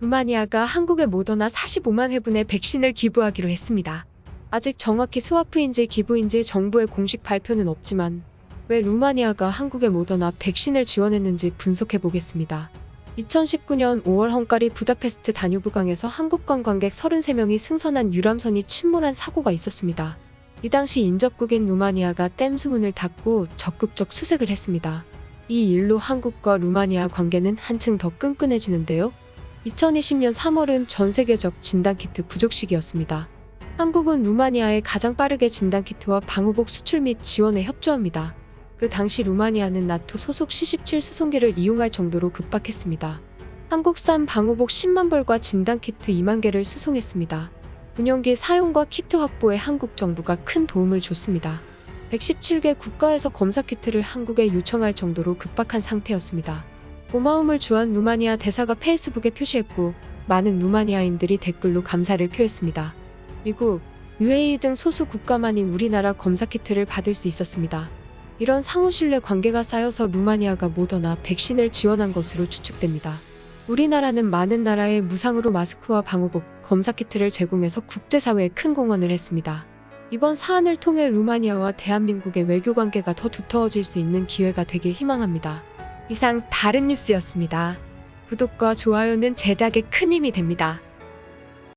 루마니아가 한국에 모더나 45만 회분의 백신을 기부하기로 했습니다. 아직 정확히 스와프인지 기부인지 정부의 공식 발표는 없지만 왜 루마니아가 한국에 모더나 백신을 지원했는지 분석해 보겠습니다. 2019년 5월 헝가리 부다페스트 다뉴브강에서 한국 관광객 33명이 승선한 유람선이 침몰한 사고가 있었습니다. 이 당시 인접국인 루마니아가 댐 수문을 닫고 적극적 수색을 했습니다. 이 일로 한국과 루마니아 관계는 한층 더 끈끈해지는데요. 2020년 3월은 전 세계적 진단키트 부족 시기였습니다. 한국은 루마니아에 가장 빠르게 진단키트와 방호복 수출 및 지원에 협조합니다. 그 당시 루마니아는 나토 소속 C-17 수송기를 이용할 정도로 급박했습니다. 한국산 방호복 10만 벌과 진단키트 2만 개를 수송했습니다. 운영기 사용과 키트 확보에 한국 정부가 큰 도움을 줬습니다. 117개 국가에서 검사 키트를 한국에 요청할 정도로 급박한 상태였습니다. 고마움을 주한 루마니아 대사가 페이스북에 표시했고 많은 루마니아인들이 댓글로 감사를 표했습니다. 미국, UAE 등 소수 국가만이 우리나라 검사 키트를 받을 수 있었습니다. 이런 상호 신뢰 관계가 쌓여서 루마니아가 모더나 백신을 지원한 것으로 추측됩니다. 우리나라는 많은 나라에 무상으로 마스크와 방호복, 검사 키트를 제공해서 국제사회에 큰 공헌을 했습니다. 이번 사안을 통해 루마니아와 대한민국의 외교 관계가 더 두터워질 수 있는 기회가 되길 희망합니다. 이상 다른 뉴스였습니다. 구독과 좋아요는 제작에 큰 힘이 됩니다.